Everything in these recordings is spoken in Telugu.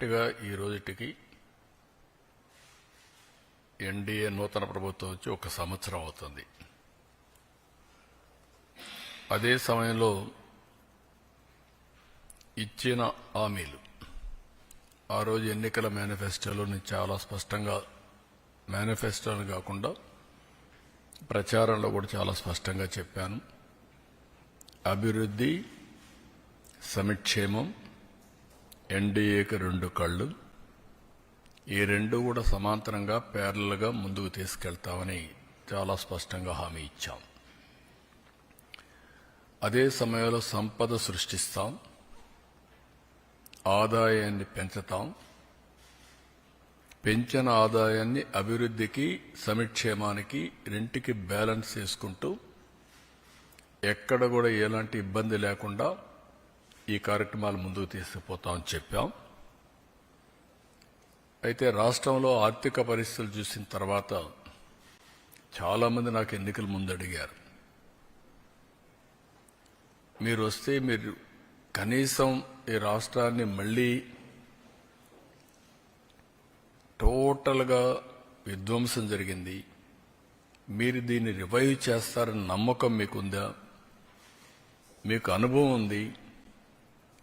కరెక్ట్గా ఈ రోజుటికి ఎన్డీఏ నూతన ప్రభుత్వం వచ్చి ఒక సంవత్సరం అవుతుంది. అదే సమయంలో ఇచ్చిన హామీలు ఆ రోజు ఎన్నికల మేనిఫెస్టోలోని చాలా స్పష్టంగా మేనిఫెస్టోని కాకుండా ప్రచారంలో కూడా చాలా స్పష్టంగా చెప్పాను. అభివృద్ధి సమక్షేమం ఎన్డీఏకి రెండు కళ్ళు. ఈ రెండు కూడా సమాంతరంగా ప్యారల్గా ముందుకు తీసుకెళ్తామని చాలా స్పష్టంగా హామీ ఇచ్చాం. అదే సమయంలో సంపద సృష్టిస్తాం. ఆదాయాన్ని పెంచుతాం. పెంచిన ఆదాయాన్ని అభివృద్ధికి సమిక్షేమానికి రెంటికి బ్యాలెన్స్ చేసుకుంటూ ఎక్కడ కూడా ఎలాంటి ఇబ్బంది లేకుండా ఈ కార్యక్రమాలు ముందుకు తీసుకుపోతామని చెప్పాం. అయితే రాష్ట్రంలో ఆర్థిక పరిస్థితులు చూసిన తర్వాత చాలామంది నాకు ఎన్నికల ముందు అడిగారు. మీరు వస్తే మీరు కనీసం ఈ రాష్ట్రాన్ని మళ్ళీ టోటల్గా విధ్వంసం జరిగింది. మీరు దీన్ని రివైవ్ చేస్తారని నమ్మకం మీకుందా? మీకు అనుభవం ఉంది.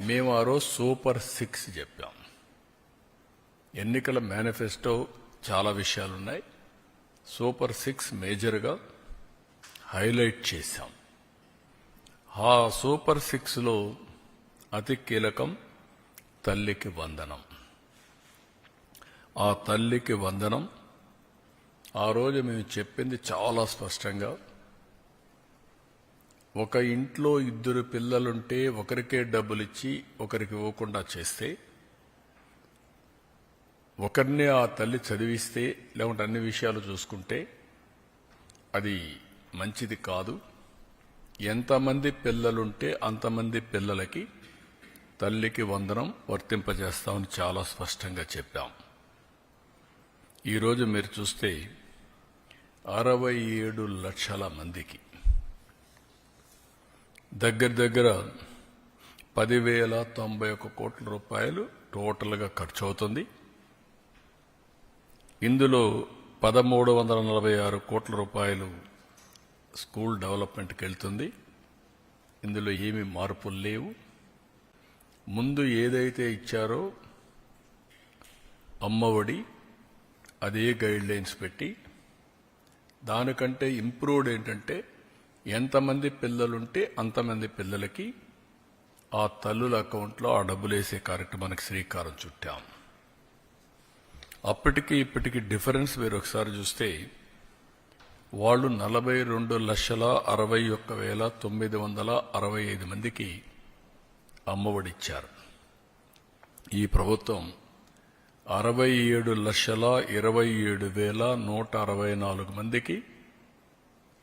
మేము ఆ రోజు సూపర్ సిక్స్ చెప్పాం. ఎన్నికల మేనిఫెస్టో చాలా విషయాలున్నాయి. సూపర్ సిక్స్ మేజర్గా హైలైట్ చేశాం. ఆ సూపర్ సిక్స్లో అతి కీలకం తల్లికి వందనం. ఆ తల్లికి వందనం ఆ రోజు మేము చెప్పింది చాలా స్పష్టంగా ఒక ఇంట్లో ఇద్దరు పిల్లలుంటే ఒకరికే డబ్బులు ఇచ్చి ఒకరికి ఇవ్వకుండా చేస్తే ఒకరినే ఆ తల్లి చదివిస్తే లేకుంటే అన్ని విషయాలు చూసుకుంటే అది మంచిది కాదు. ఎంతమంది పిల్లలుంటే అంతమంది పిల్లలకి తల్లికి వందనం వర్తింపజేస్తామని చాలా స్పష్టంగా చెప్పాం. ఈరోజు మీరు చూస్తే అరవై ఏడు లక్షల మందికి దగ్గర దగ్గర పదివేల తొంభై ఒక కోట్ల రూపాయలు టోటల్గా ఖర్చు అవుతుంది ఇందులో పదమూడు వందల నలభై ఆరు కోట్ల రూపాయలు స్కూల్ డెవలప్మెంట్కి వెళ్తుంది ఇందులో ఏమీ మార్పులు లేవు. ముందు ఏదైతే ఇచ్చారో అమ్మఒడి అదే గైడ్ లైన్స్ పెట్టి దానికంటే ఇంప్రూవ్డ్ ఏంటంటే ఎంతమంది పిల్లలుంటే అంతమంది పిల్లలకి ఆ తల్లుల అకౌంట్లో ఆ డబ్బులు వేసే కార్యక్రమానికి శ్రీకారం చుట్టాం. అప్పటికి ఇప్పటికి డిఫరెన్స్ మీరు ఒకసారి చూస్తే వాళ్ళు నలభై రెండు లక్షల అరవై ఒక్క వేల తొమ్మిది వందల అరవై ఐదు మందికి అమ్మఒడిచ్చారు. ఈ ప్రభుత్వం అరవై ఏడు లక్షల ఇరవై ఏడు వేల నూట అరవై నాలుగు మందికి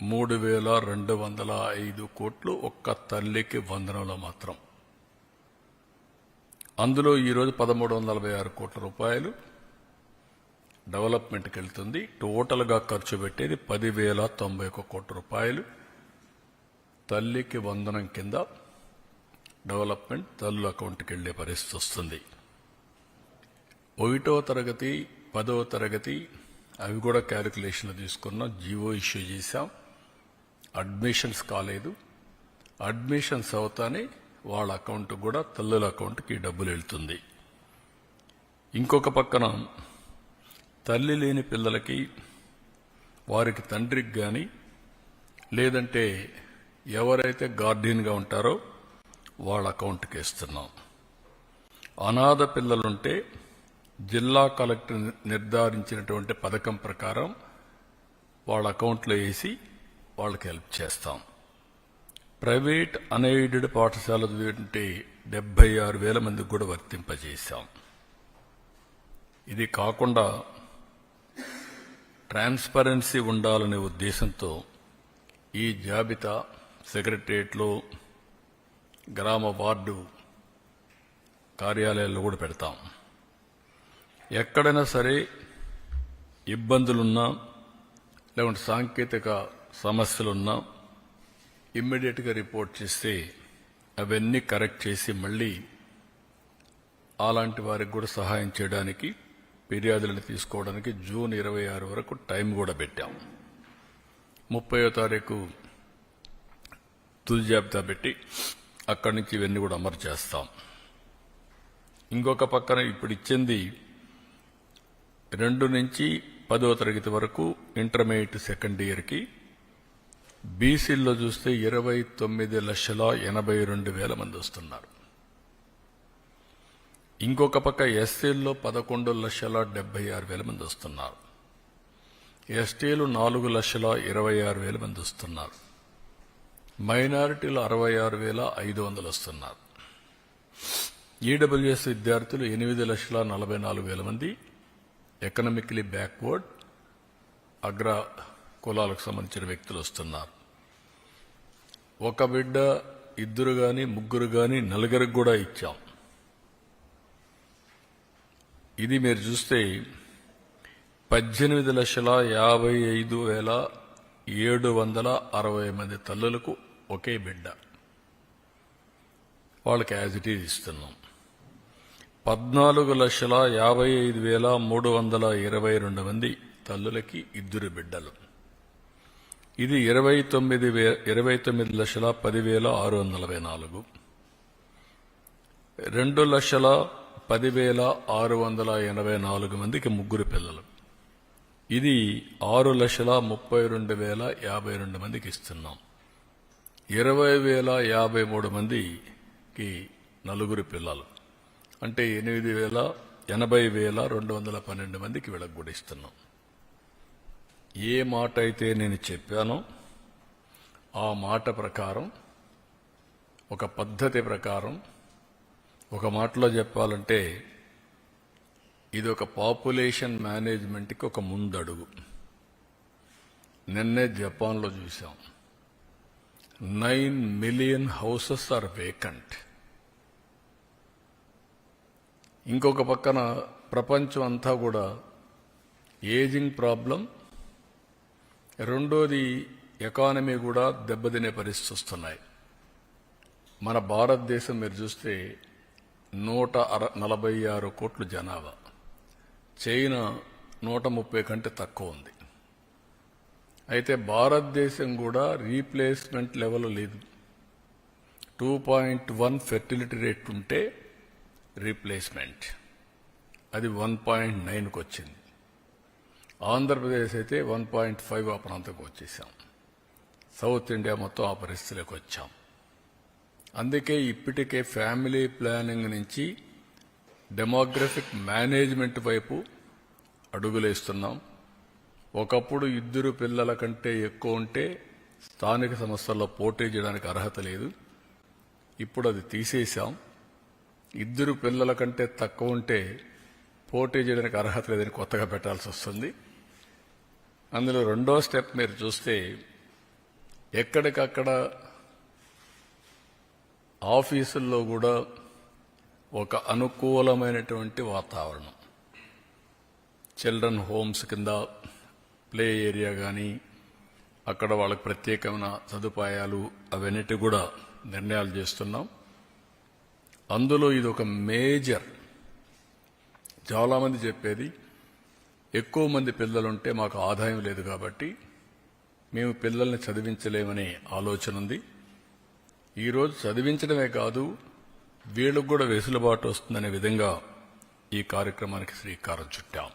మూడు వేల రెండు వందల ఐదు కోట్లు ఒక్క తల్లికి వందనంలో మాత్రం. అందులో ఈరోజు పదమూడు వందల నలభై ఆరు కోట్ల రూపాయలు డెవలప్మెంట్కి వెళ్తుంది. టోటల్గా ఖర్చు పెట్టేది పదివేల తొంభై ఒక కోట్ల రూపాయలు. తల్లికి వందనం కింద డెవలప్మెంట్ తల్లు అకౌంట్కి వెళ్ళే పరిస్థితి వస్తుంది. ఒకటో తరగతి పదో తరగతి అవి కూడా క్యాలిక్యులేషన్లు తీసుకున్నాం జీవో ఇష్యూ చేశాం. అడ్మిషన్స్ కాలేదు. అడ్మిషన్స్ అవుతానే వాళ్ళ అకౌంట్ కూడా తల్లుల అకౌంట్కి డబ్బులు వెళ్తుంది. ఇంకొక పక్కన తల్లి లేని పిల్లలకి వారికి తండ్రికి కానీ లేదంటే ఎవరైతే గార్డియన్గా ఉంటారో వాళ్ళ అకౌంట్కి ఇస్తున్నాం అనాథ పిల్లలుంటే జిల్లా కలెక్టర్ నిర్ధారించినటువంటి పథకం ప్రకారం వాళ్ళ అకౌంట్లో వేసి వాళ్ళకి హెల్ప్ చేస్తాం. ప్రైవేట్ అన్ఎయిడెడ్ పాఠశాల చదివింటే డెబ్బై ఆరు వేల మందికి కూడా వర్తింపజేశాం. ఇది కాకుండా ట్రాన్స్పరెన్సీ ఉండాలనే ఉద్దేశంతో ఈ జాబితా సెక్రటరియట్లో గ్రామ వార్డు కార్యాలయాల్లో కూడా పెడతాం. ఎక్కడైనా సరే ఇబ్బందులున్నా లేకుంటే సాంకేతిక సమస్యలున్నా ఇమ్మీడియట్గా రిపోర్ట్ చేస్తే అవన్నీ కరెక్ట్ చేసి మళ్ళీ అలాంటి వారికి కూడా సహాయం చేయడానికి ఫిర్యాదులను తీసుకోవడానికి జూన్ ఇరవై ఆరు వరకు టైం కూడా పెట్టాం. ముప్పయో తారీఖు తుది జాబితా పెట్టి అక్కడి నుంచి ఇవన్నీ కూడా అమరు చేస్తాం. ఇంకొక పక్కన ఇప్పుడు ఇచ్చింది రెండు నుంచి పదో తరగతి వరకు ఇంటర్మీడియట్ సెకండ్ ఇయర్కి బీసీల్లో చూస్తే ఇరవై తొమ్మిది లక్షల ఎనభై రెండు వేల మంది వస్తున్నారు. ఇంకొక పక్క ఎస్సీల్లో పదకొండు లక్షల డెబ్బై ఆరు వేల మంది వస్తున్నారు. ఎస్టీలు నాలుగు లక్షల ఇరవై ఆరు వేల మంది వస్తున్నారు. మైనారిటీలు అరవై ఆరు వేల ఐదు వందలు వస్తున్నారు. ఈడబ్ల్యూఎస్ విద్యార్థులు ఎనిమిది లక్షల నలభై నాలుగు వేల మంది. Economically backward. అగ్ర కులాలకు సంబంధించిన వ్యక్తులు వస్తున్నారు. ఒక బిడ్డ ఇద్దరు గాని ముగ్గురు గాని నలుగురికి కూడా ఇచ్చాం. ఇది మీరు చూస్తే పద్దెనిమిది లక్షల యాభై ఐదు వేల ఏడు వందల అరవై మంది తల్లులకు ఒకే బిడ్డ. వాళ్ళకి యాజ్ ఇట్ ఈజ్ ఇస్తున్నాం. పద్నాలుగు లక్షల యాభై ఐదు వేల మూడు వందల ఇరవై రెండు మంది తల్లులకి ఇద్దరు బిడ్డలు. ఇది ఇరవై తొమ్మిది వే ఇరవై తొమ్మిది లక్షల పదివేల ఆరు వందల నలభై నాలుగు. రెండు లక్షల పదివేల ఆరు వందల ఎనభై నాలుగు మందికి ముగ్గురు పిల్లలు. ఇది ఆరు లక్షల ముప్పై రెండు వేల యాభై రెండు మందికి ఇస్తున్నాం. ఇరవై వేల యాభై మూడు మందికి నలుగురు పిల్లలు. అంటే ఎనిమిది వేల ఎనభై వేల రెండు వందల పన్నెండు మందికి వీళ్ళకి కూడా ఇస్తున్నాం. ఏ మాట అయితే నేను చెప్పానో ఆ మాట ప్రకారం ఒక పద్ధతి ప్రకారం ఒక మాటలో చెప్పాలంటే ఇది ఒక పాపులేషన్ మేనేజ్మెంట్కి ఒక ముందడుగు. నిన్నే జపాన్లో చూసాం nine million houses are vacant. ఇంకొక పక్కన ప్రపంచం అంతా కూడా ఏజింగ్ ప్రాబ్లం రెండోది ఎకానమీ కూడా దెబ్బతినే పరిస్థితి వస్తున్నాయి మన భారతదేశం మీరు చూస్తే నూట అర నలభై ఆరు కోట్ల జనాభా. చైనా నూట ముప్పై కంటే తక్కువ ఉంది. అయితే భారతదేశం కూడా రీప్లేస్మెంట్ లెవెల్ లేదు. Two point one fertility rate ఉంటే రీప్లేస్మెంట్. అది వన్ పాయింట్ నైన్కి వచ్చింది. ఆంధ్రప్రదేశ్ అయితే వన్ పాయింట్ ఫైవ్ ఆ ప్రాంతంకి వచ్చేసాం. సౌత్ ఇండియా మొత్తం ఆ పరిస్థితిలోకి వచ్చాం. అందుకే ఇప్పటికే ఫ్యామిలీ ప్లానింగ్ నుంచి డెమోగ్రఫిక్ మేనేజ్మెంట్ వైపు అడుగులేస్తున్నాం. ఒకప్పుడు ఇద్దరు పిల్లల కంటే ఎక్కువ ఉంటే స్థానిక సంస్థల్లో పోటీ చేయడానికి అర్హత లేదు. ఇప్పుడు అది తీసేశాం. ఇద్దరు పిల్లల కంటే తక్కువ ఉంటే పోటీ చేయడానికి అర్హత లేదని కొత్తగా పెట్టాల్సి వస్తుంది. అందులో రెండో స్టెప్ మీరు చూస్తే ఎక్కడికక్కడ ఆఫీసుల్లో కూడా ఒక అనుకూలమైనటువంటి వాతావరణం. చిల్డ్రన్ హోమ్స్ కింద ప్లే ఏరియా కానీ అక్కడ వాళ్ళకి ప్రత్యేకమైన సదుపాయాలు అవన్నిటి కూడా నిర్ణయాలు చేస్తున్నాం. అందులో ఇది ఒక మేజర్. చాలామంది చెప్పేది ఎక్కువ మంది పిల్లలుంటే మాకు ఆదాయం లేదు కాబట్టి మేము పిల్లల్ని చదివించలేమనే ఆలోచన ఉంది. ఈరోజు చదివించడమే కాదు వీళ్ళకు కూడా వెసులుబాటు వస్తుందనే విధంగా ఈ కార్యక్రమానికి శ్రీకారం చుట్టాం.